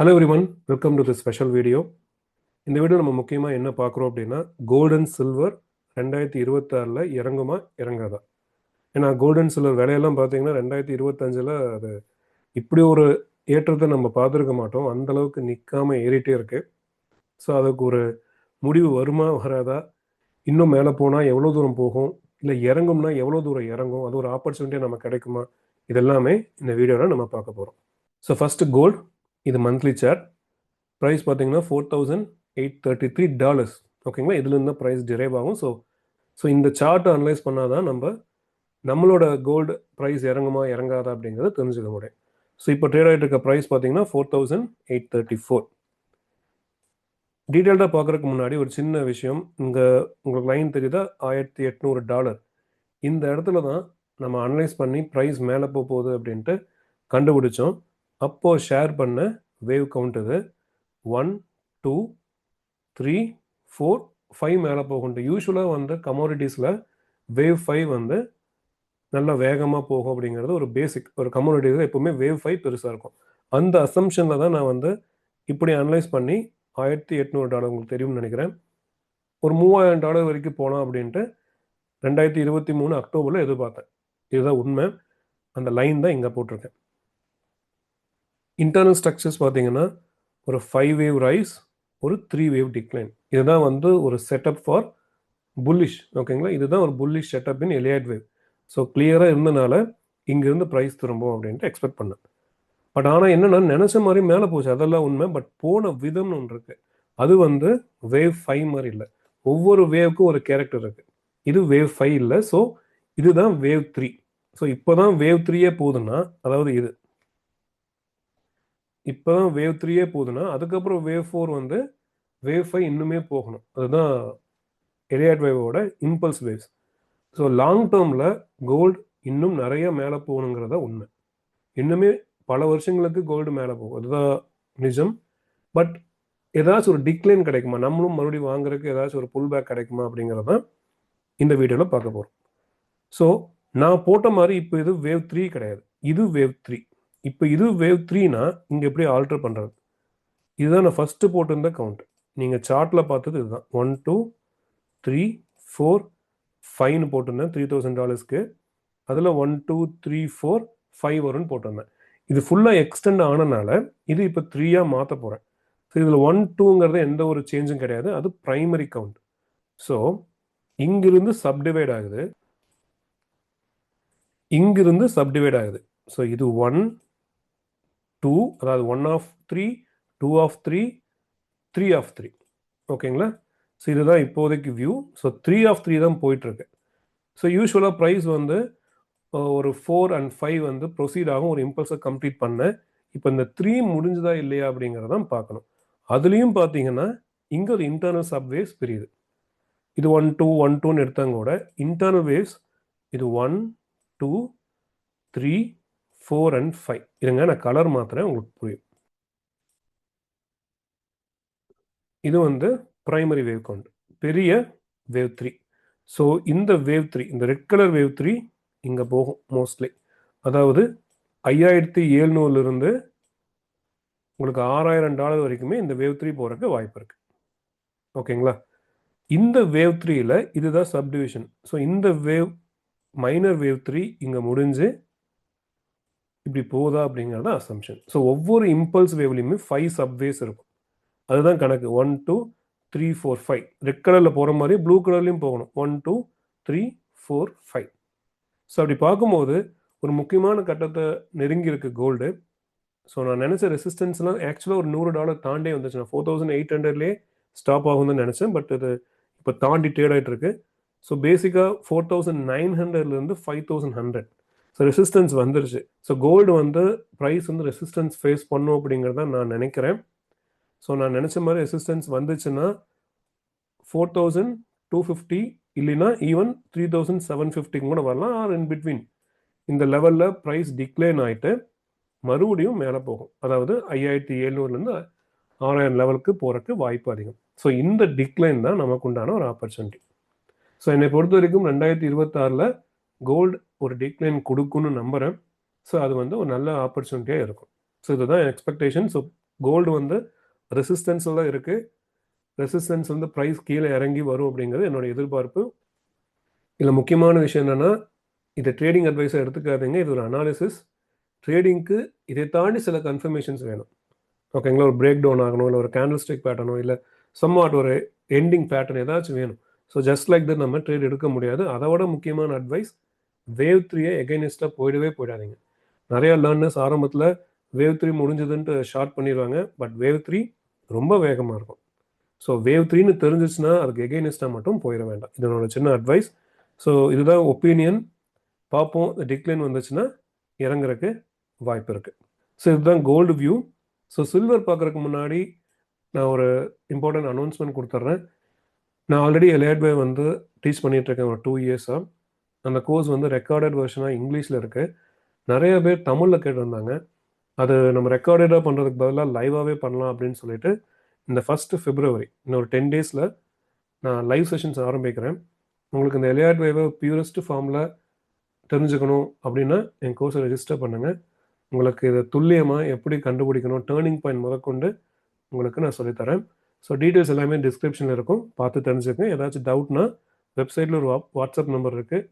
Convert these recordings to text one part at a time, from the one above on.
Hello everyone welcome to the special video இந்த video நம்ம முக்கியமாக என்ன பார்க்குறோம் அப்படின்னா கோல்டன் சில்வர் ரெண்டாயிரத்தி இருபத்தாறில் இறங்குமா இறங்காதா? ஏன்னா கோல்டன் சில்வர் விலையெல்லாம் பார்த்தீங்கன்னா ரெண்டாயிரத்தி இருபத்தஞ்சில் அது இப்படி ஒரு ஏற்றத்தை நம்ம பார்த்துருக்க மாட்டோம். அந்த அளவுக்கு ஏறிட்டே இருக்கு. ஸோ அதுக்கு ஒரு முடிவு வருமா வராதா? இன்னும் மேலே போனால் எவ்வளோ தூரம் போகும்? இல்லை இறங்கும்னா எவ்வளோ தூரம் இறங்கும்? அது ஒரு ஆப்பர்ச்சுனிட்டியாக நம்ம கிடைக்குமா? இதெல்லாமே இந்த வீடியோவில் நம்ம பார்க்க போகிறோம் ஸோ ஃபஸ்ட்டு கோல்டு இது மந்த்லி சார்ட் ப்ரைஸ் பார்த்தீங்கன்னா four thousand eight thirty three dollars ஓகேங்களா இதுலேருந்து தான் ப்ரைஸ் டிரைவ் ஆகும். ஸோ ஸோ இந்த சார்ட்டை அனலைஸ் பண்ணால் தான் நம்ம நம்மளோட கோல்டு ப்ரைஸ் இறங்குமா இறங்காதா அப்படிங்கிறத தெரிஞ்சுக்க முடியும். ஸோ இப்போ ட்ரேட் ஆகிட்டு இருக்க ப்ரைஸ் பார்த்தீங்கன்னா four thousand eight thirty four டீட்டெயில்டாக பார்க்குறதுக்கு முன்னாடி ஒரு சின்ன விஷயம். இங்கே உங்களுக்கு லைன் தெரியுதா? ஆயிரத்தி எட்நூறு டாலர் இந்த இடத்துல தான் நம்ம அனலைஸ் பண்ணி ப்ரைஸ் மேலே போக போகுது அப்படின்ட்டு கண்டுபிடிச்சோம். அப்போது ஷேர் பண்ண வேவ் கவுண்ட் இது one two three four five மேலே போகும்ட்டு. யூஸ்வலாக வந்து கமோடிட்டிஸில் வேவ் ஃபைவ் வந்து நல்லா வேகமாக போகும் அப்படிங்கிறது ஒரு பேசிக் ஒரு கமோடிட்டிஸில் எப்போவுமே வேவ் ஃபைவ் பெருசாக இருக்கும். அந்த அசம்ஷனில் தான் நான் வந்து இப்படி அனலைஸ் பண்ணி ஆயிரத்தி எட்நூறு டாலர் உங்களுக்கு தெரியும்னு நினைக்கிறேன். ஒரு மூவாயிரம் டாலர் வரைக்கும் போனோம் அப்படின்ட்டு ரெண்டாயிரத்தி இருபத்தி மூணு அக்டோபரில் எதிர்பார்த்தேன். இதுதான் உண்மை. அந்த லைன் தான் இங்கே போட்டிருக்கேன். இன்டர்னல் ஸ்ட்ரக்சர்ஸ் பார்த்தீங்கன்னா ஒரு ஃபைவ் வேவ் ரைஸ் ஒரு த்ரீ வேவ் டிக்ளைன் இதுதான் வந்து ஒரு செட்டப் ஃபார் புல்லிஷ் ஓகேங்களா இதுதான் ஒரு bullish setup in Elliott wave so கிளியராக இருந்தனால இங்கேருந்து ப்ரைஸ் திரும்பும் அப்படின்ட்டு எக்ஸ்பெக்ட் பண்ணேன். பட் ஆனால் என்னென்னா நினச்ச மாதிரி மேலே போச்சு. அதெல்லாம் உண்மை. பட் போன விதம்னு ஒன்று இருக்கு. அது வந்து வேவ் ஃபைவ் மாதிரி இல்லை. ஒவ்வொரு வேவ்க்கும் ஒரு கேரக்டர் இருக்கு. இது வேவ் ஃபைவ் இல்லை. ஸோ இதுதான் வேவ் த்ரீ ஸோ இப்போ தான் வேவ் த்ரீயே போகுதுன்னா அதாவது இது. இப்போ தான் வேவ் த்ரீயே போகுதுன்னா அதுக்கப்புறம் வேவ் ஃபோர் வந்து வேவ் ஃபைவ் இன்னுமே போகணும். அதுதான் எலியாட் வேவோட இம்பல்ஸ் வேவ்ஸ் ஸோ லாங் டேர்மில் கோல்டு இன்னும் நிறைய மேலே போகணுங்கிறத உண்மை. இன்னுமே பல வருஷங்களுக்கு கோல்டு மேலே போகும். அதுதான் நிஜம். பட் ஏதாச்சும் ஒரு டிக்ளைன் கிடைக்குமா? நம்மளும் மறுபடியும் வாங்குறதுக்கு ஏதாச்சும் ஒரு புல் பேக் கிடைக்குமா அப்படிங்கிறத தான் இந்த வீடியோவில் பார்க்க போகிறோம் ஸோ நான் போட்ட மாதிரி இப்போ இது வேவ் த்ரீ கிடையாது. இது வேவ் த்ரீ இப்போ இது வேவ் த்ரீனா இங்கே எப்படி ஆல்டர் பண்ணுறது இதுதான் நான் ஃபஸ்ட்டு போட்டிருந்த கவுண்ட் நீங்கள் சார்ட்டில் பார்த்தது இதுதான். ஒன் டூ த்ரீ ஃபோர் ஃபைவ்னு போட்டிருந்தேன். த்ரீ தௌசண்ட் டாலர்ஸ்க்கு அதில் one two three four five வரும்னு போட்டிருந்தேன். இது ஃபுல்லாக எக்ஸ்டெண்ட் ஆனனால இது இப்போ த்ரீயாக மாற்ற போகிறேன் ஸோ இதில் ஒன் டூங்கிறது எந்த ஒரு சேஞ்சும் கிடையாது. அது ப்ரைமரி கவுண்ட் ஸோ இங்கிருந்து சப்டிவைட் ஆகுது. இங்கிருந்து சப்டிவைட் ஆகுது. ஸோ இது ஒன் டூ அதாவது one of three two of three three of three ஓகேங்களா ஸோ இதுதான் இப்போதைக்கு view so three of three தான் போயிட்டுருக்கு. ஸோ யூஸ்வலாக ப்ரைஸ் வந்து ஒரு ஃபோர் அண்ட் ஃபைவ் வந்து ப்ரொசீட் ஆகும் ஒரு இம்பல்ஸை கம்ப்ளீட் பண்ண. இப்போ இந்த த்ரீ முடிஞ்சுதா இல்லையா அப்படிங்கிறதான் பார்க்கணும். அதுலேயும் பார்த்தீங்கன்னா இங்கே ஒரு இன்டர்னல் சப்வேஸ் பிரியுது. இது ஒன் டூ ஒன் டூன்னு எடுத்தாங்க கூட இன்டர்னல் வேவ்ஸ் இது one two three four and five இருங்க நான் கலர் மாத்திரேன் உங்களுக்கு புரியும். இது வந்து பிரைமரி வேவ் கவுண்ட் பெரிய வேவ் த்ரீ ஸோ இந்த வேவ் த்ரீ இந்த ரெட் கலர் வேவ் த்ரீ இங்கே போகும் மோஸ்ட்லி அதாவது ஐயாயிரத்தி ஏழ்நூறுலேருந்து உங்களுக்கு ஆறாயிரம் டாலர் வரைக்குமே இந்த வேவ் த்ரீ போகிறதுக்கு வாய்ப்பு இருக்குது ஓகேங்களா இந்த வேவ் த்ரீயில் இதுதான் சப்டிவிஷன் ஸோ இந்த வேவ் மைனர் வேவ் த்ரீ இங்கே முடிஞ்சு இப்படி போகுதா அப்படிங்கிறத அசம்ஷன் ஸோ ஒவ்வொரு இம்பல்ஸ் வேவ்லையுமே ஃபைவ் சப்வேஸ் இருக்கும். அதுதான் கணக்கு. One two three four five red கலரில் போகிற மாதிரி ப்ளூ கலர்லையும் போகணும். One two three four five so அப்படி பார்க்கும்போது ஒரு முக்கியமான கட்டத்தை நெருங்கி இருக்கு கோல்டு ஸோ நான் நினச்ச ரெசிஸ்டன்ஸ்லாம் ஆக்சுவலாக ஒரு நூறு டாலர் தாண்டே வந்துச்சு. நான் ஃபோர் தௌசண்ட் எயிட் ஹண்ட்ரட்லேயே ஸ்டாப் ஆகும்னு நினச்சேன். பட் இது இப்போ தாண்டி ட்ரேட் ஆகிட்டு இருக்கு. So basically four thousand nine ஹண்ட்ரட்லேருந்து five thousand hundred so resistance வந்துருச்சு. ஸோ கோல்டு வந்து ப்ரைஸ் வந்து ரெசிஸ்டன்ஸ் ஃபேஸ் பண்ணும் அப்படிங்கிறத நான் நினைக்கிறேன். ஸோ நான் நினச்ச மாதிரி ரெசிஸ்டன்ஸ் வந்துச்சுன்னா ஃபோர் தௌசண்ட் டூ ஃபிஃப்டி இல்லைன்னா ஈவன் த்ரீ தௌசண்ட் செவன் ஃபிஃப்டிக்கு கூட வரலாம். ஆர் இன் பிட்வீன் இந்த லெவலில் ப்ரைஸ் டிக்ளைன் ஆகிட்டு மறுபடியும் மேலே போகும். அதாவது ஐயாயிரத்தி எழுநூறுலேருந்து ஆறாயிரம் லெவலுக்கு போகிறதுக்கு வாய்ப்பு அதிகம். ஸோ இந்த டிக்ளைன் தான் நமக்கு உண்டான ஒரு ஆப்பர்ச்சுனிட்டி ஸோ என்னை பொறுத்த வரைக்கும் ரெண்டாயிரத்தி இருபத்தாறில் கோல்டு ஒரு டிக்ளைன் கொடுக்குன்னு நம்புகிறேன் ஸோ அது வந்து ஒரு நல்ல ஆப்பர்ச்சுனிட்டியாக இருக்கும். ஸோ இதுதான் எக்ஸ்பெக்டேஷன் ஸோ கோல்டு வந்து ரெசிஸ்டன்ஸில் தான் இருக்குது ரெசிஸ்டன்ஸ் வந்து ப்ரைஸ் கீழே இறங்கி வரும் அப்படிங்கிறது என்னோட எதிர்பார்ப்பு. இதில் முக்கியமான விஷயம் என்னென்னா இதை ட்ரேடிங் அட்வைஸை எடுத்துக்காதீங்க. இது ஒரு அனாலிசிஸ் ட்ரேடிங்க்கு இதை தாண்டி சில கன்ஃபர்மேஷன்ஸ் வேணும். ஓகேங்களா ஒரு பிரேக் டவுன் ஆகணும் இல்லை ஒரு கேண்டில் ஸ்டிக் பேட்டர்னோ இல்லை சம்மாட் ஒரு எண்டிங் பேட்டர்ன் ஏதாச்சும் வேணும். ஸோ ஜஸ்ட் லைக் தட் நம்ம ட்ரேட் எடுக்க முடியாது. அதோட முக்கியமான அட்வைஸ் வேவ் த்ரீயை எகைனிஸ்டாக போயிடவே போயிடாதீங்க. நிறையா லேர்னர்ஸ் ஆரம்பத்தில் வேவ் த்ரீ முடிஞ்சதுன்ட்டு ஷார்ட் பண்ணிடுவாங்க. பட் வேவ் த்ரீ ரொம்ப வேகமாக இருக்கும். ஸோ வேவ் த்ரீன்னு தெரிஞ்சிச்சுன்னா அதுக்கு எகைனிஸ்டாக மட்டும் போயிட வேண்டாம். இதனோட சின்ன அட்வைஸ் ஸோ இதுதான் ஒப்பீனியன் பார்ப்போம். டிக்ளைன் வந்துச்சுன்னா இறங்குறதுக்கு வாய்ப்பு இருக்குது ஸோ இதுதான் கோல்டு வியூ ஸோ சில்வர் பார்க்குறதுக்கு முன்னாடி நான் ஒரு இம்பார்ட்டன்ட் அனௌன்ஸ்மெண்ட் கொடுத்துட்றேன். நான் ஆல்ரெடி எலேட்வே வந்து டீச் பண்ணிகிட்ருக்கேன் ஒரு டூ இயர்ஸாக அந்த கோர்ஸ் வந்து ரெக்கார்டட் வெர்ஷனாக இங்கிலீஷில் இருக்குது நிறைய பேர் தமிழில் கேட்டிருந்தாங்க. அது நம்ம ரெக்கார்டடாக பண்ணுறதுக்கு பதிலாக லைவாகவே பண்ணலாம் அப்படின்னு சொல்லிட்டு இந்த ஃபஸ்ட்டு ஃபிப்ரவரி இன்னும் ஒரு டென் டேஸில் நான் லைவ் செஷன்ஸ் ஆரம்பிக்கிறேன். உங்களுக்கு இந்த எலியாட் வேவை பியூரஸ்ட் ஃபார்மில் தெரிஞ்சுக்கணும் அப்படின்னா என் கோர்ஸை ரெஜிஸ்டர் பண்ணுங்கள் உங்களுக்கு இதை துல்லியமாக எப்படி கண்டுபிடிக்கணும் டேர்னிங் பாயிண்ட் முதற்கொண்டு உங்களுக்கு நான் சொல்லித்தரேன். ஸோ டீட்டெயில்ஸ் எல்லாமே டிஸ்கிரிப்ஷனில் இருக்கும். பார்த்து தெரிஞ்சுக்கங்க. ஏதாச்சும் டவுட்னா வெப்சைட்டில் ஒரு வாட்ஸ்அப் நம்பர் இருக்குது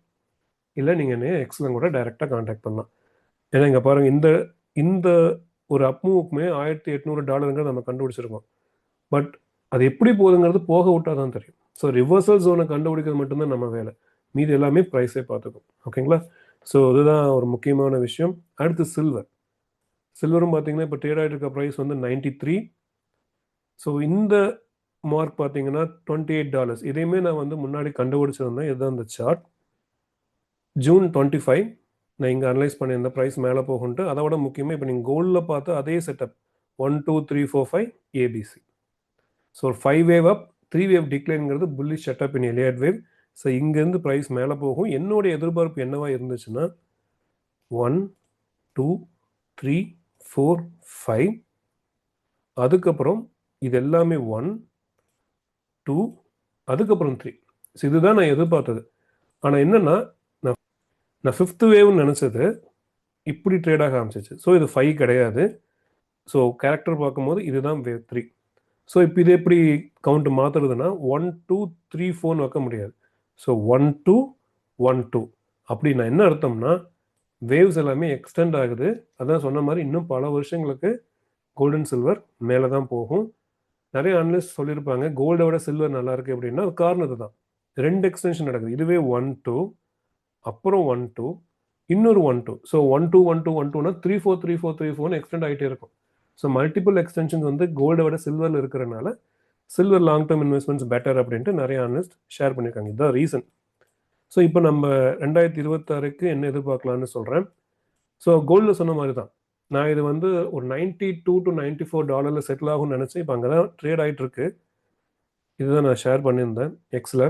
இல்லை நீங்கள் என்ன எக்ஸில் கூட டைரெக்டாக காண்டாக்ட் பண்ணலாம். ஏன்னா இங்கே பாருங்கள் இந்த இந்த ஒரு அப் மூவுக்குமே ஆயிரத்தி எட்நூறு டாலருங்கிறத நம்ம கண்டுபிடிச்சிருக்கோம். பட் அது எப்படி போகுதுங்கிறது போக விட்டால் தான் தெரியும். ஸோ ரிவர்சல் ஜோனை கண்டுபிடிக்கிறது மட்டும்தான் நம்ம வேலை. மீது எல்லாமே ப்ரைஸே பார்த்துக்கும். ஓகேங்களா ஸோ அதுதான் ஒரு முக்கியமான விஷயம். அடுத்து சில்வர் சில்வரும் பார்த்தீங்கன்னா இப்போ ட்ரேட் ஆகிட்டு இருக்க ப்ரைஸ் வந்து நைன்டி த்ரீ ஸோ இந்த மார்க் பார்த்தீங்கன்னா டுவெண்ட்டி எயிட் டாலர்ஸ் இதையுமே நான் வந்து முன்னாடி கண்டுபிடிச்சிருந்தேன். இதுதான் இந்த சார்ட் ஜூன் டுவெண்ட்டி ஃபைவ் நான் இங்கே அனலைஸ் பண்ணியிருந்த ப்ரைஸ் மேலே போகுன்ட்டு அதை விட முக்கியமாக இப்போ நீங்கள் கோல்டில் பார்த்து அதே setup one two three four five ABC so five wave up three wave டிக்ளைனுங்கிறது bullish setup in Elliott wave so இங்கேருந்து ப்ரைஸ் மேலே போகும். என்னுடைய எதிர்பார்ப்பு என்னவா இருந்துச்சுன்னா one two three four five அதுக்கப்புறம் இது எல்லாமே ஒன் டூ அதுக்கப்புறம் த்ரீ ஸோ இதுதான் நான் எதிர்பார்த்தது. ஆனால் என்னென்னா நான் ஃபிஃப்த்து வேவ்னு நினச்சது. இப்படி ட்ரேடாக ஆரம்பிச்சிச்சு. ஸோ இது ஃபைவ் கிடையாது. ஸோ கேரக்டர் பார்க்கும்போது இதுதான் வேவ் த்ரீ ஸோ இப்போ இது எப்படி கவுண்ட் மாற்றுறதுன்னா ஒன் டூ த்ரீ ஃபோர்னு வைக்க முடியாது. So one two one two அப்படின்னா என்ன அர்த்தம்னா வேவ்ஸ் எல்லாமே எக்ஸ்டெண்ட் ஆகுது. அதான் சொன்ன மாதிரி இன்னும் பல வருஷங்களுக்கு கோல்டன் சில்வர் மேலே தான் போகும். நிறைய அனலிஸ்ட் சொல்லியிருப்பாங்க கோல்டை விட சில்வர் நல்லாயிருக்கு அப்படின்னா அது காரணம் இதுதான் ரெண்டு எக்ஸ்டென்ஷன் நடக்குது. இதுவே ஒன் டூ அப்புறம் ஒன் டூ இன்னொரு one two so one two one two one டூனா three four three four three ஃபோர்னு எக்ஸ்டெண்ட் ஆகிட்டே இருக்கும். ஸோ மல்டிபிள் எக்ஸ்டென்ஷன்ஸ் வந்து கோல்டை விட சில்வரில் இருக்கிறனால silver long term investments better அப்படின்ட்டு நிறைய அனலிஸ்ட் ஷேர் பண்ணியிருக்காங்க இதுதான் ரீசன் ஸோ இப்போ நம்ம ரெண்டாயிரத்தி இருபத்தாறுக்கு என்ன எதிர்பார்க்கலான்னு சொல்கிறேன் ஸோ கோல்டில் சொன்ன மாதிரி தான் நான் இது வந்து ஒரு ninety two to ninety four டாலரில் செட்டில் ஆகும்னு நினச்சி இப்போ அங்கே தான் ட்ரேட் ஆகிட்டுருக்கு இதுதான் நான் ஷேர் பண்ணியிருந்தேன். எக்ஸில்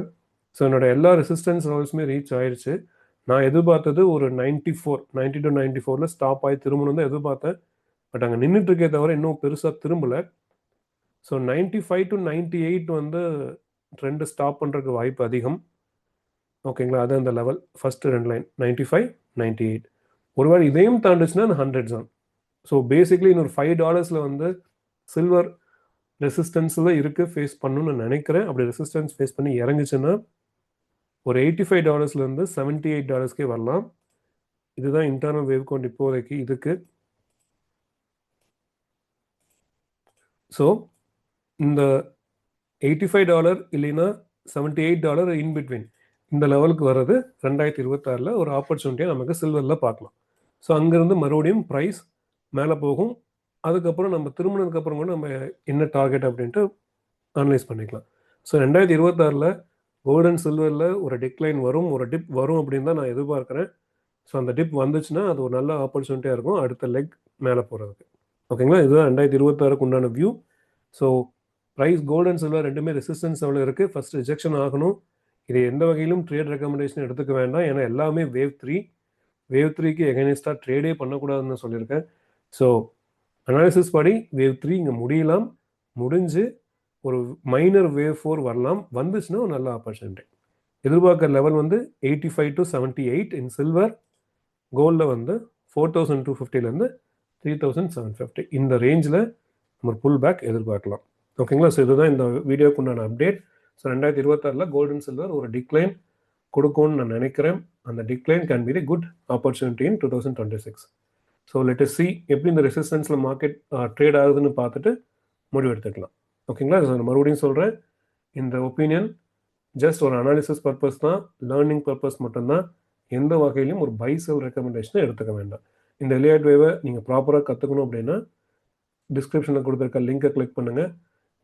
ஸோ என்னோட எல்லா ரெசிஸ்டன்ஸ் லெவல்ஸுமே ரீச் ஆயிடுச்சு நான் எதிர்பார்த்தது ஒரு ninety four ninety to ninety ஃபோரில் ஸ்டாப் ஆகி திரும்பணும் தான் எதிர்பார்த்தேன். பட் அங்கே நின்றுட்டு இருக்கே தவிர இன்னும் பெருசாக திரும்பலை. So ninety five to ninety eight வந்து ட்ரெண்டு ஸ்டாப் பண்ணுறதுக்கு வாய்ப்பு அதிகம். ஓகேங்களா அது அந்த லெவல் ஃபஸ்ட்டு ரெண்டு line ninety five ninety eight ஒருவேளை இதையும் தாண்டுச்சுன்னா அந்த ஹண்ட்ரட் ஜான் ஸோ பேசிக்லி இன்னொரு ஃபைவ் டாலர்ஸில் வந்து சில்வர் ரெசிஸ்டன்ஸில் இருக்குது ஃபேஸ் பண்ணணும்னு நினைக்கிறேன். அப்படி ரெசிஸ்டன்ஸ் ஃபேஸ் பண்ணி இறங்குச்சுன்னா ஒரு எயிட்டி ஃபைவ் டாலர்ஸ்லேருந்து செவன்ட்டி எயிட் டாலர்ஸ்க்கே வரலாம். இதுதான் இன்டர்னல் வேவ் கவுண்ட் இப்போதைக்கு இதுக்கு. ஸோ இந்த எயிட்டி ஃபைவ் டாலர் இல்லைன்னா seventy eight dollar in between இந்த லெவலுக்கு வர்றது ரெண்டாயிரத்தி இருபத்தாறில் ஒரு ஆப்பர்ச்சுனிட்டியாக நமக்கு சில்வரில் பார்க்கலாம். ஸோ அங்கேருந்து மறுபடியும் ப்ரைஸ் மேலே போகும். அதுக்கப்புறம் நம்ம திரும்பினதுக்கப்புறம் கூட நம்ம என்ன டார்கெட் அப்படின்ட்டு அனலைஸ் பண்ணிக்கலாம். ஸோ ரெண்டாயிரத்தி இருபத்தாறில் கோல்டன் சில்வரில் ஒரு டிக்ளைன் வரும் ஒரு டிப் வரும் அப்படின்னு தான் நான் எதிர்பார்க்குறேன். ஸோ அந்த டிப் வந்துச்சுன்னா அது ஒரு நல்ல ஆப்பர்ச்சுனிட்டியாக இருக்கும் அடுத்த லெக் மேலே போகிறதுக்கு ஓகேங்களா இதுதான் ரெண்டாயிரத்தி இருபத்தாறுக்கு உண்டான வியூ ஸோ ப்ரைஸ் கோல்டன் சில்வர் ரெண்டுமே ரெசிஸ்டன்ஸ் எவ்வளோ இருக்குது ஃபஸ்ட் ரிஜெக்ஷன் ஆகணும். இது எந்த வகையிலும் ட்ரேட் ரெக்கமெண்டேஷன் எடுத்துக்க வேண்டாம். ஏன்னா எல்லாமே வேவ் த்ரீ வேவ் த்ரீக்கு எகனிஸ்டாக ட்ரேடே பண்ணக்கூடாதுன்னு சொல்லியிருக்கேன். ஸோ அனாலிசிஸ் படி வேவ் த்ரீ இங்கே முடியலாம். முடிஞ்சு ஒரு மைனர் வேவ் ஃபோர் வரலாம். வந்துச்சுன்னா ஒரு நல்ல ஆப்பர்ச்சுனிட்டி எதிர்பார்க்குற லெவல் வந்து eighty five to seventy eight in silver கோல்டில் வந்து ஃபோர் தௌசண்ட் டூ ஃபிஃப்டிலேருந்து த்ரீ தௌசண்ட் செவன் ஃபிஃப்டி இந்த ரேஞ்சில் நம்ம புல் பேக் எதிர்பார்க்கலாம் ஓகேங்களா ஸோ இதுதான் இந்த வீடியோக்கு உண்டான அப்டேட் ஸோ ரெண்டாயிரத்தி இருபத்தாறில் கோல்டன் சில்வர் ஒரு டிக்ளைன் கொடுக்கும்னு நான் நினைக்கிறேன். அந்த decline can be the good opportunity in two thousand twenty six so let see எப்படி இந்த ரெசிஸ்டன்ஸில் மார்க்கெட் ட்ரேட் ஆகுதுன்னு பார்த்துட்டு முடிவு எடுத்துக்கலாம். ஓகேங்களா? நான் மறுபடியும் சொல்கிறேன் இந்த ஒப்பீனியன் ஜஸ்ட் ஒரு அனாலிசிஸ் பர்பஸ் தான் லேர்னிங் பர்பஸ் மட்டும்தான். எந்த வகையிலையும் ஒரு பை செல் ரெக்கமெண்டேஷனை எடுத்துக்க வேண்டாம். இந்த எலியாட் வேவை நீங்கள் ப்ராப்பராக கற்றுக்கணும் அப்படின்னா டிஸ்கிரிப்ஷனில் கொடுத்துருக்க லிங்கை கிளிக் பண்ணுங்கள்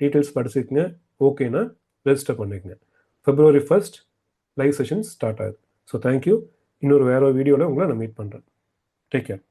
டீட்டெயில்ஸ் படிச்சுக்கங்க. ஓகேனா ரெஜிஸ்டர் பண்ணிக்கங்க. February first live session start ஆகுது. ஸோ தேங்க்யூ இன்னொரு வேற வீடியோவில் உங்களை நான் மீட் பண்ணுறேன் டேக் கேர்